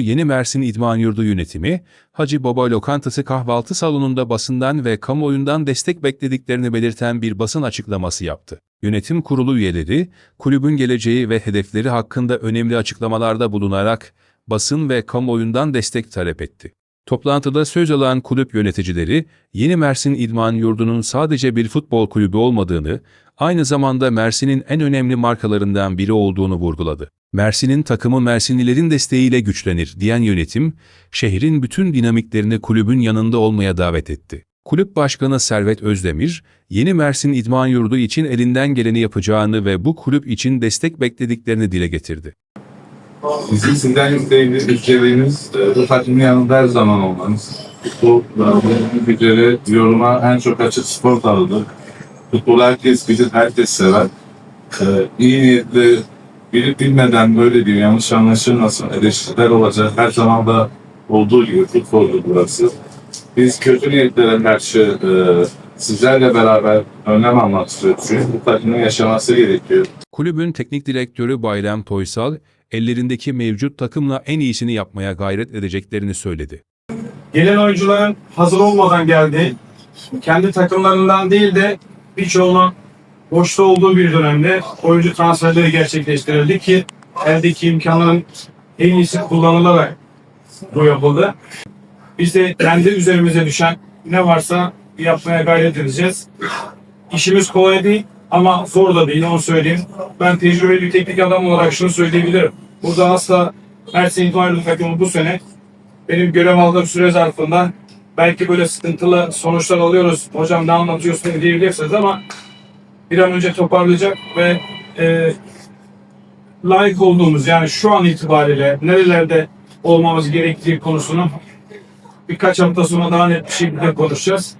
Yeni Mersin İdman Yurdu yönetimi, Hacı Baba Lokantası kahvaltı salonunda basından ve kamuoyundan destek beklediklerini belirten bir basın açıklaması yaptı. Yönetim kurulu üyeleri, kulübün geleceği ve hedefleri hakkında önemli açıklamalarda bulunarak basın ve kamuoyundan destek talep etti. Toplantıda söz alan kulüp yöneticileri, Yeni Mersin İdman Yurdu'nun sadece bir futbol kulübü olmadığını, aynı zamanda Mersin'in en önemli markalarından biri olduğunu vurguladı. Mersin'in takımı Mersinlilerin desteğiyle güçlenir diyen yönetim, şehrin bütün dinamiklerini kulübün yanında olmaya davet etti. Kulüp Başkanı Servet Özdemir, Yeni Mersin İdman Yurdu için elinden geleni yapacağını ve bu kulüp için destek beklediklerini dile getirdi. Bizim sizden istediğimiz, istediğimiz e, bu takımın yanında her zaman olmanız. Bu gücleri yoruma en çok açık spor dalıdır. Futbol herkes bilir, herkes sever. E, iyi niyetli bilip bilmeden böyle diyor, yanlış anlaşılmasın, eleştiriler olacak. Her zaman da olduğu gibi futboldur burası. Biz kötü niyetlere karşı e, sizlerle beraber önlem almak istiyoruz. Çünkü bu takımın yaşaması gerekiyor. Kulübün teknik direktörü Bayram Toysal, ellerindeki mevcut takımla en iyisini yapmaya gayret edeceklerini söyledi. Gelen oyuncuların hazır olmadan geldi. Kendi takımlarından değil de birçoğunun boşta olduğu bir dönemde oyuncu transferleri gerçekleştirildi ki eldeki imkanların en iyisi kullanılarak bu yapıldı. Biz de kendi üzerimize düşen ne varsa yapmaya gayret edeceğiz. İşimiz kolay değil ama zor da değil onu söyleyeyim. Ben tecrübeli bir teknik adam olarak şunu söyleyebilirim. Burada asla Mersin Yurdu takımı bu sene benim görev aldığım süre zarfında belki böyle sıkıntılı sonuçlar alıyoruz. Hocam ne anlatıyorsun diyebilirsiniz ama bir an önce toparlayacak ve e, layık olduğumuz yani şu an itibariyle nerelerde olmamız gerektiği konusunu birkaç hafta sonra daha net bir şekilde konuşacağız.